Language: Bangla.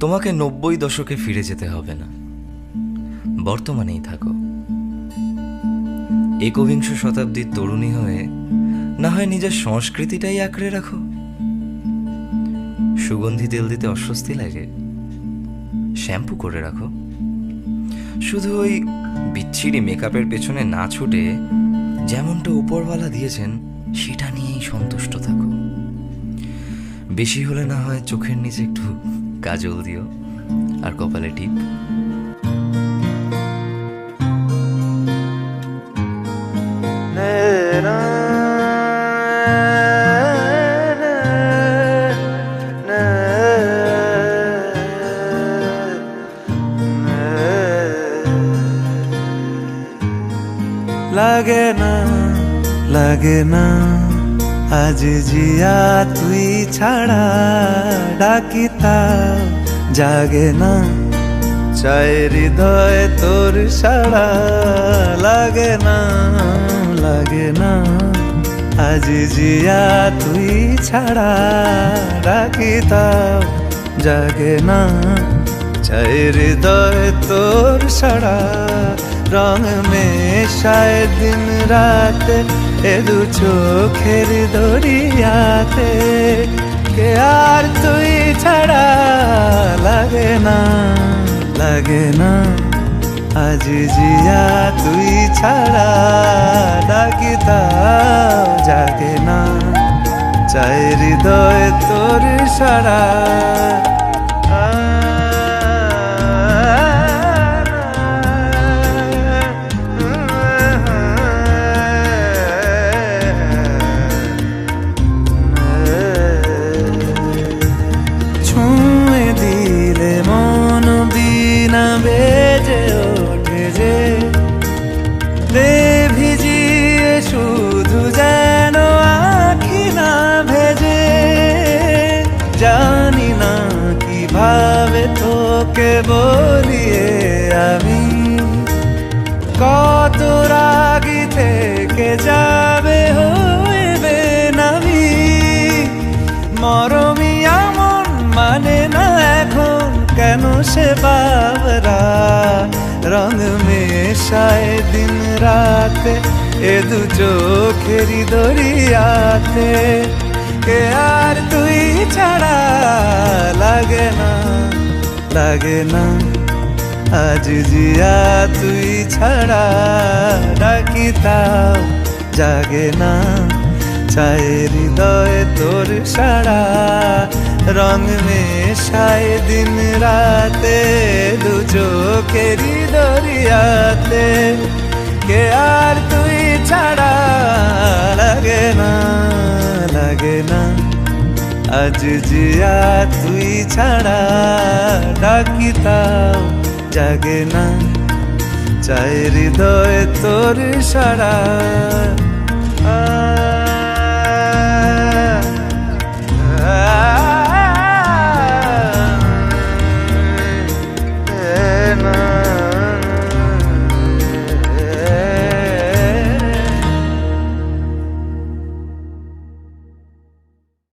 তোমাকে নব্বই দশকে ফিরে যেতে হবে না। বর্তমানেই থাকো। একবিংশ শতাব্দীর তরুণী হয়ে না হয় নিজের সংস্কৃতিটাই আঁকড়ে রাখো। সুগন্ধি তেল দিতে অস্বস্তি লাগে। শ্যাম্পু করে রাখো। শুধু ওই বিচ্ছিরি মেকআপের পেছনে না ছুটে যেমনটা উপরওয়ালা দিয়েছেন, সেটা নিয়েই সন্তুষ্ট থাকো। বেশি হলে না হয় চোখের নিচে একটু কাজল দিও। আর কপালে টিপ লাগে না লাগে না। আজ জিয়া তুই ছাড়া ডাকিতা, জাগে না। চায় হৃদয় তোর সাড়া, লাগে না লাগে না। আজ জিয়া তুই ছাড়া ডাকিতা, জাগে না। চায় হৃদয় তোর সাড়া রং মেশায় দিন রাত, এ দু চোখের দরিয়াতে কে আর তুই ছাড়া লাগে না লাগে না। আজ জিয়া তুই ছাড়া ডাকিতা জাগে না। চাই হৃদয় তোর সারা। তোকে বলিয়ে আমি কত রাগি থেকে যাবে হইবে নামি। মরমি আমন মানে না এখন, কেন সে বাবরা? রং মেশায় দিন রাতে, এ দু চোখেরই দরিয়াতে। কে আর তুই ছাড়া লাগে না। লাগে না। আজ জিয়া তুই ছাড়া ডাকিতাম জাগে না। চায় হৃদয় তোর সারা রং মেশায় দিন রাতে দু চোখেরই দরিয়াতে। কে আর তুই ছাড়া লাগে না লাগে না। আজ জিয়া তুই ছাড়া ডাকিতাম জাগে না। চাই হৃদয় তোর সারা